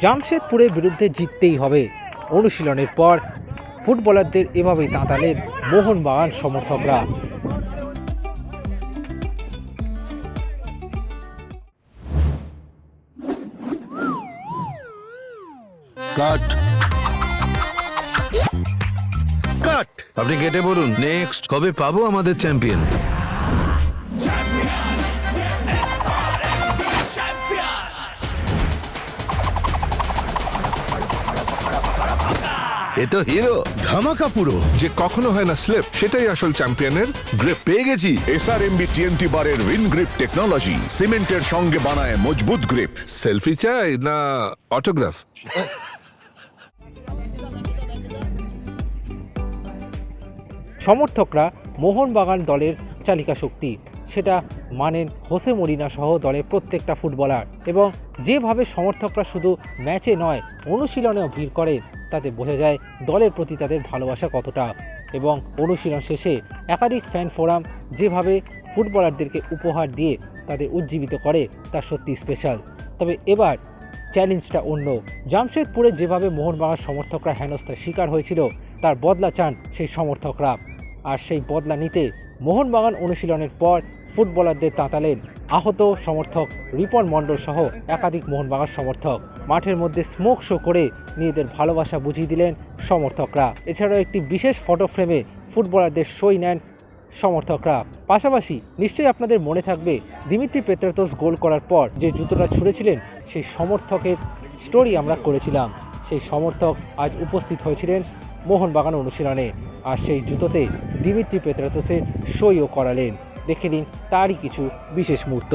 জামশেদপুরের বিরুদ্ধে জিততেই হবে। অনুশীলনের পর ফুটবলারদের এভাবেই তাঁতালেন মোহনবাগান সমর্থকরা। কাট। কাট। আপনি কেটে বলুন। নেক্সট কবে পাবো আমাদের চ্যাম্পিয়ন এ তো হিরো ধামাকা পুরো। যে কখনো হয় না স্লিপ সেটাই আসল চ্যাম্পিয়নের গ্রেপ পেয়ে গেছি। এসআরএমবি টিএনটি বারের উইন গ্রিপ টেকনোলজি সিমেন্টের সঙ্গে বানায় মজবুত গ্রিপ সেলফি চাই না অটোগ্রাফ সমর্থকরা মোহনবাগান দলের চালিকা শক্তি। সেটা মানেন হোসে মরিনা সহ দলের প্রত্যেকটা ফুটবলার। এবং যেভাবে সমর্থকরা শুধু ম্যাচে নয় অনুশীলনেও ভিড় করেন। তাতে বোঝা যায় দলের প্রতি তাদের ভালোবাসা কতটা। এবং অনুশীলন শেষে একাধিক ফ্যান ফোরাম যেভাবে ফুটবলারদেরকে উপহার দিয়ে তাদের উজ্জীবিত করে, তা সত্যি স্পেশাল তবে এবার চ্যালেঞ্জটা অন্য। জামশেদপুরে যেভাবে মোহনবাগান সমর্থকরা হেনস্থার শিকার হয়েছিল, তার বদলা চান সেই সমর্থকরা। আর সেই বদলা নিতে মোহনবাগান অনুশীলনের পর ফুটবলারদের তাঁতালেন আহত সমর্থক রিপন মণ্ডল সহ একাধিক মোহনবাগান সমর্থক। মাঠের মধ্যে স্মোক শো করে নিজেদের ভালোবাসা বুঝিয়ে দিলেন সমর্থকরা। এছাড়াও একটি বিশেষ ফটো ফ্রেমে ফুটবলারদের সই নেন সমর্থকরা। পাশাপাশি নিশ্চয়ই আপনাদের মনে থাকবে, দিমিত্রি পেত্রাতোস গোল করার পর যে জুতোটা ছুঁড়েছিলেন, সেই সমর্থকের স্টোরি আমরা করেছিলাম। সেই সমর্থক আজ উপস্থিত হয়েছিলেন মোহনবাগান অনুশীলনে। আর সেই জুতোতে দিমিত্রি পেত্রাতোসের সইও করালেন। দেখে নিন তারই কিছু বিশেষ মুহূর্ত।